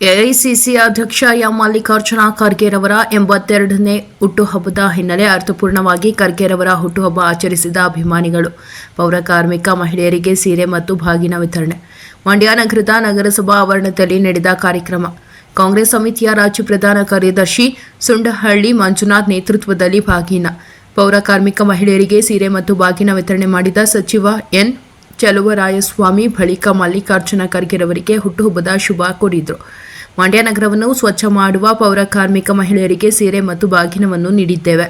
AICC ಅಧ್ಯಕ್ಷ M Mallikarjuna ಖರ್ಗೆರವರ ಎಂಬತ್ತೆರಡನೇ ಹುಟ್ಟುಹಬ್ಬದ ಹಿನ್ನೆಲೆ ಅರ್ಥಪೂರ್ಣವಾಗಿ ಖರ್ಗೆರವರ ಹುಟ್ಟುಹಬ್ಬ ಆಚರಿಸಿದ ಅಭಿಮಾನಿಗಳು. ಪೌರ ಕಾರ್ಮಿಕ ಮಹಿಳೆಯರಿಗೆ ಸೀರೆ ಮತ್ತು ಬಾಗಿನ ವಿತರಣೆ. ಮಂಡ್ಯ ನಗರದ ನಗರಸಭಾ ಆವರಣದಲ್ಲಿ ನಡೆದ ಕಾರ್ಯಕ್ರಮ. ಕಾಂಗ್ರೆಸ್ ಸಮಿತಿಯ ರಾಜ್ಯ ಪ್ರಧಾನ ಕಾರ್ಯದರ್ಶಿ ಸುಂಡಹಳ್ಳಿ ಮಂಜುನಾಥ್ ನೇತೃತ್ವದಲ್ಲಿ ಬಾಗಿನ. ಪೌರ ಕಾರ್ಮಿಕ ಮಹಿಳೆಯರಿಗೆ ಸೀರೆ ಮತ್ತು ಬಾಗಿನ ವಿತರಣೆ ಮಾಡಿದ ಸಚಿವ ಎನ್. ಚಲುವರಾಯಸ್ವಾಮಿ ಬಳಿಕ ಮಲ್ಲಿಕಾರ್ಜುನ ಖರ್ಗೆರವರಿಗೆ ಹುಟ್ಟುಹಬ್ಬದ ಶುಭ ಕೋರಿದರು. ಮಂಡ್ಯ ನಗರವನ್ನು ಸ್ವಚ್ಛ ಮಾಡುವ ಪೌರ ಕಾರ್ಮಿಕ ಮಹಿಳೆಯರಿಗೆ ಸೀರೆ ಮತ್ತು ಬಾಗಿನವನ್ನು ನೀಡಿದ್ದೇವೆ.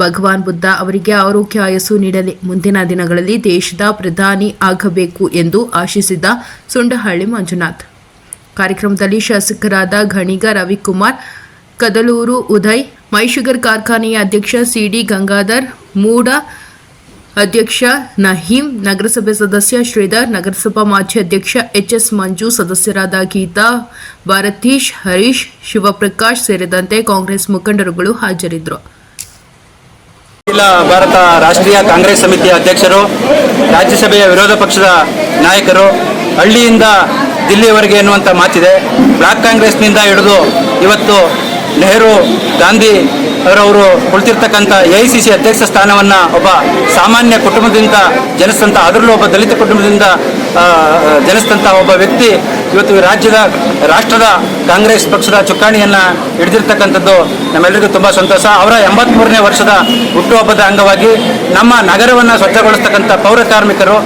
ಭಗವಾನ್ ಬುದ್ಧ ಅವರಿಗೆ ಆರೋಗ್ಯ ಆಯಸ್ಸು ನೀಡಲಿ. ಮುಂದಿನ ದಿನಗಳಲ್ಲಿ ದೇಶದ ಪ್ರಧಾನಿ ಆಗಬೇಕು ಎಂದು ಆಶಿಸಿದ ಸುಂಡಹಳ್ಳಿ ಮಂಜುನಾಥ್. ಕಾರ್ಯಕ್ರಮದಲ್ಲಿ ಶಾಸಕರಾದ ಘಣಿಗ ರವಿಕುಮಾರ್, ಕದಲೂರು ಉದಯ್ ಮೈಶುಗರ್ ಕಾರ್ಖಾನೆಯ ಅಧ್ಯಕ್ಷ ಸಿಡಿ ಗಂಗಾಧರ್, ಮೂಡ ಅಧ್ಯಕ್ಷ ನಹೀಂ, ನಗರಸಭೆ ಸದಸ್ಯ ಶ್ರೀಧರ್, ನಗರಸಭಾ ಮಾಜಿ ಅಧ್ಯಕ್ಷ ಎಚ್ ಎಸ್ ಮಂಜು, ಸದಸ್ಯರಾದ ಗೀತಾ, ಭಾರತೀಶ್, ಹರೀಶ್, ಶಿವಪ್ರಕಾಶ್ ಸೇರಿದಂತೆ ಕಾಂಗ್ರೆಸ್ ಮುಖಂಡರುಗಳು ಹಾಜರಿದ್ದರು. ಅಖಿಲ ಭಾರತ ರಾಷ್ಟ್ರೀಯ ಕಾಂಗ್ರೆಸ್ ಸಮಿತಿಯ ಅಧ್ಯಕ್ಷರು, ರಾಜ್ಯಸಭೆಯ ವಿರೋಧ ಪಕ್ಷದ ನಾಯಕರು, ಹಳ್ಳಿಯಿಂದ ದಿಲ್ಲಿಯವರೆಗೆ ಎನ್ನುವಂಥ ಮಾತಿದೆ. ಬ್ಲಾಕ್ ಕಾಂಗ್ರೆಸ್ನಿಂದ ಹಿಡಿದು ಇವತ್ತು ನೆಹರು, ಗಾಂಧಿ ಅವರವರು ಕುಳಿತಿರ್ತಕ್ಕಂಥ ಎ ಐ ಸಿ ಸಿ ಅಧ್ಯಕ್ಷ ಸ್ಥಾನವನ್ನು ಒಬ್ಬ ಸಾಮಾನ್ಯ ಕುಟುಂಬದಿಂದ ಜನಿಸಿದಂಥ ಅದರಲ್ಲೂ ಒಬ್ಬ ದಲಿತ ಕುಟುಂಬದಿಂದ ಜನಿಸಿದಂಥ ಒಬ್ಬ ವ್ಯಕ್ತಿ ಇವತ್ತು ರಾಜ್ಯದ, ರಾಷ್ಟ್ರದ ಕಾಂಗ್ರೆಸ್ ಪಕ್ಷದ ಚುಕ್ಕಾಣಿಯನ್ನು ಹಿಡಿದಿರ್ತಕ್ಕಂಥದ್ದು ನಮ್ಮೆಲ್ಲರಿಗೂ ತುಂಬ ಸಂತೋಷ. ಅವರ ಎಂಬತ್ಮೂರನೇ ವರ್ಷದ ಹುಟ್ಟುಹಬ್ಬದ ಅಂಗವಾಗಿ ನಮ್ಮ ನಗರವನ್ನು ಸ್ವಚ್ಛಗೊಳಿಸ್ತಕ್ಕಂಥ ಪೌರ ಕಾರ್ಮಿಕರು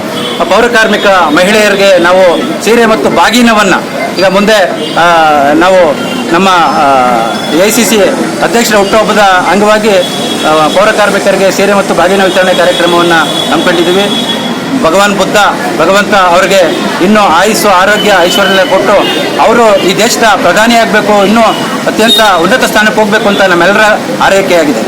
ಪೌರ ಕಾರ್ಮಿಕ ಮಹಿಳೆಯರಿಗೆ ನಾವು ಸೀರೆ ಮತ್ತು ಬಾಗಿನವನ್ನು ಈಗ ಮುಂದೆ ನಾವು ನಮ್ಮ ಎ ಸಿ ಸಿ ಅಧ್ಯಕ್ಷರ ಹುಟ್ಟುಹಬ್ಬದ ಅಂಗವಾಗಿ ಪೌರ ಕಾರ್ಮಿಕರಿಗೆ ಸೇರೆ ಮತ್ತು ಬಾಗಿನ ವಿತರಣೆ ಕಾರ್ಯಕ್ರಮವನ್ನು ಹಮ್ಮಿಕೊಂಡಿದ್ದೀವಿ. ಭಗವಾನ್ ಬುದ್ಧ, ಭಗವಂತ ಅವರಿಗೆ ಇನ್ನೂ ಆಯುಸ್ಸು, ಆರೋಗ್ಯ ಐಶ್ವರ್ಯ ಕೊಟ್ಟು ಅವರು ಈ ದೇಶದ ಪ್ರಧಾನಿಯಾಗಬೇಕು, ಇನ್ನೂ ಅತ್ಯಂತ ಉನ್ನತ ಸ್ಥಾನಕ್ಕೆ ಹೋಗಬೇಕು ಅಂತ ನಮ್ಮೆಲ್ಲರ ಆರೈಕೆಯಾಗಿದೆ.